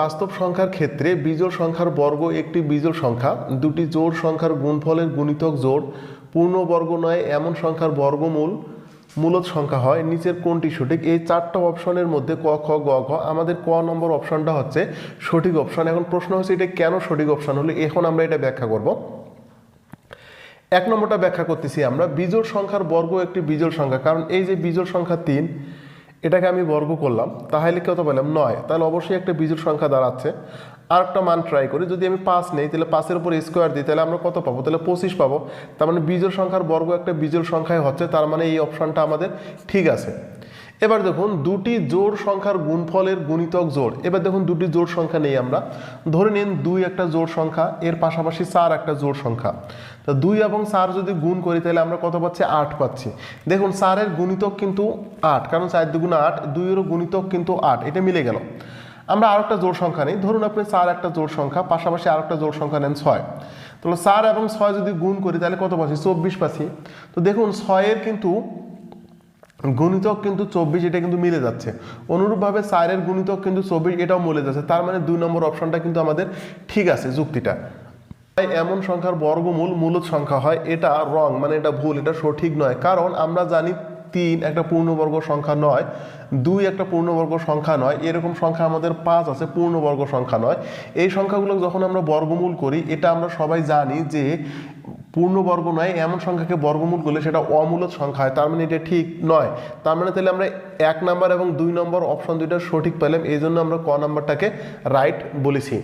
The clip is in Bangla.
বাস্তব সংখ্যার ক্ষেত্রে বিজোড় সংখ্যার বর্গ একটি বিজোড় সংখ্যা, দুটি জোড় সংখ্যার গুণফলের গুণিতক জোড় পূর্ণবর্গ নয়, এমন সংখ্যার বর্গমূল মূলত সংখ্যা হয়। নিচের কোনটি সঠিক? এই চারটা অপশনের মধ্যে ক, খ, গ, ঘ, আমাদের ক নম্বর অপশনটা হচ্ছে সঠিক অপশন। এখন প্রশ্ন হচ্ছে এটা কেন সঠিক অপশন হলো? এখন আমরা এটা ব্যাখ্যা করব। এক নম্বরটা ব্যাখ্যা করতেছি আমরা। বিজোড় সংখ্যার বর্গ একটি বিজোড় সংখ্যা, কারণ এই যে বিজোড় সংখ্যা তিন এটাকে আমি বর্গ করলাম, তাহলে কত পেলাম? নয়। তাহলে অবশ্যই একটা বিজুর সংখ্যা দাঁড়াচ্ছে। আর একটা মান ট্রাই করি। যদি আমি পাঁচ নেই, তাহলে পাঁচের উপর স্কোয়ার দিই, তাহলে আমরা কত পাবো? তাহলে পঁচিশ পাবো। তার মানে বিজুর সংখ্যার বর্গ একটা বিজুর সংখ্যায় হচ্ছে। তার মানে এই অপশানটা আমাদের ঠিক আছে। এবার দেখুন দুটি জোড় সংখ্যার গুণফলের গুণিতক জোড়। এবার দেখুন দুটি জোড় সংখ্যা নেই আমরা। ধরে নিন দুই একটা জোড় সংখ্যা, এর পাশাপাশি চার একটা জোড় সংখ্যা। তো দুই এবং চার যদি গুণ করি, তাহলে আমরা কত পাচ্ছি? আট পাচ্ছি। দেখুন চারের গুণিতক কিন্তু আট, কারণ চার দুগুণ আট, দুইয়েরও গুণিতক কিন্তু আট। এটা মিলে গেল। আমরা আর একটা জোড় সংখ্যা নেই। ধরুন আপনি চার একটা জোড় সংখ্যা, পাশাপাশি আর একটা জোড় সংখ্যা নেন ছয়। তাহলে চার এবং ছয় যদি গুণ করি, তাহলে কত পাচ্ছি? চব্বিশ পাচ্ছি। তো দেখুন ছয়ের কিন্তু গুণিতক কিন্তু চব্বিশ এটা কিন্তু মিলে যাচ্ছে। অনুরূপভাবে চারের গুণিতক কিন্তু চব্বিশ এটাও মিলে যাচ্ছে। তার মানে দুই নম্বর অপশনটা কিন্তু আমাদের ঠিক আছে যুক্তিটা। তাই এমন সংখ্যার বর্গমূল মূলত সংখ্যা হয়, এটা রং মানে এটা ভুল, এটা সঠিক নয়। কারণ আমরা জানি তিন একটা পূর্ণবর্গ সংখ্যা নয়, দুই একটা পূর্ণবর্গ সংখ্যা নয়, এরকম সংখ্যা আমাদের পাঁচ আছে, পূর্ণবর্গ সংখ্যা নয়। এই সংখ্যাগুলো যখন আমরা বর্গমূল করি, এটা আমরা সবাই জানি যে পূর্ণবর্গ নয়, এমন সংখ্যাকে বর্গমূল করলে সেটা অমূলত সংখ্যা হয়। তার মানে এটা ঠিক নয়। তার মানে তাহলে আমরা এক নাম্বার এবং দুই নম্বর অপশন দুইটা সঠিক পেলাম, এই জন্য আমরা ক নাম্বারটাকে রাইট বলেছি।